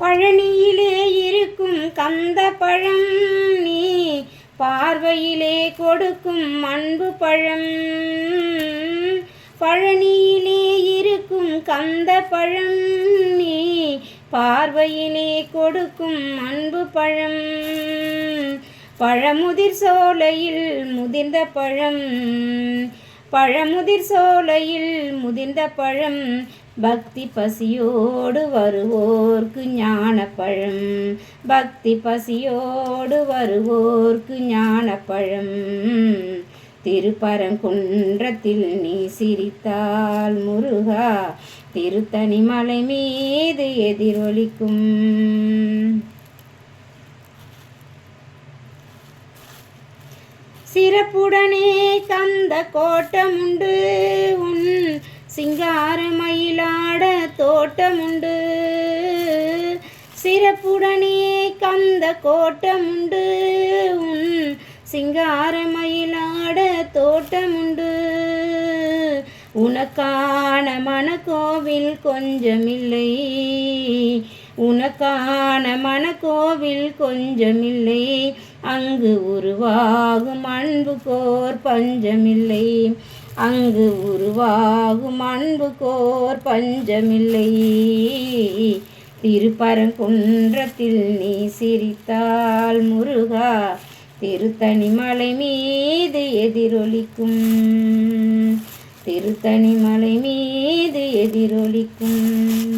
பழனியிலே இருக்கும் கந்த பழம் நீ பார்வையிலே கொடுக்கும் அன்பு பழம். பழனியிலே இருக்கும் கந்த பழம் நீ பார்வையிலே கொடுக்கும் அன்பு பழம். பழமுதிர் சோலையில் முதிர்ந்த பழம் பழமுதிர் சோலையில் முதிர்ந்த பழம் பக்தி பசியோடு வருவோர்க்கு ஞான பழம் பக்தி பசியோடு வருவோர்க்கு ஞான பழம் திருப்பரங்குன்றத்தில் நீ சிரித்தால் முருகா திருத்தணி மலை மீது எதிரொலிக்கும். சிறப்புடனே கந்த கோட்டமுண்டு. உன் சிங்கார மயிலாட தோட்டமுண்டு. சிறப்புடனே கந்த கோட்டமுண்டு. உன் சிங்கார மயிலாட தோட்டமுண்டு. உனக்கான மனக்கோவில் கொஞ்சமில்லை. உனக்கான மனக்கோவில் கொஞ்சமில்லை. அங்கு உருவாகும் அன்பு கோர் பஞ்சமில்லை. அங்கு உருவாகும் அன்பு கோர் பஞ்சமில்லை. திருப்பரங்குன்றத்தில் நீ சிரித்தால் முருகா திருத்தணி மலை மீது எதிரொலிக்கும். திருத்தணி மலை மீது எதிரொலிக்கும்.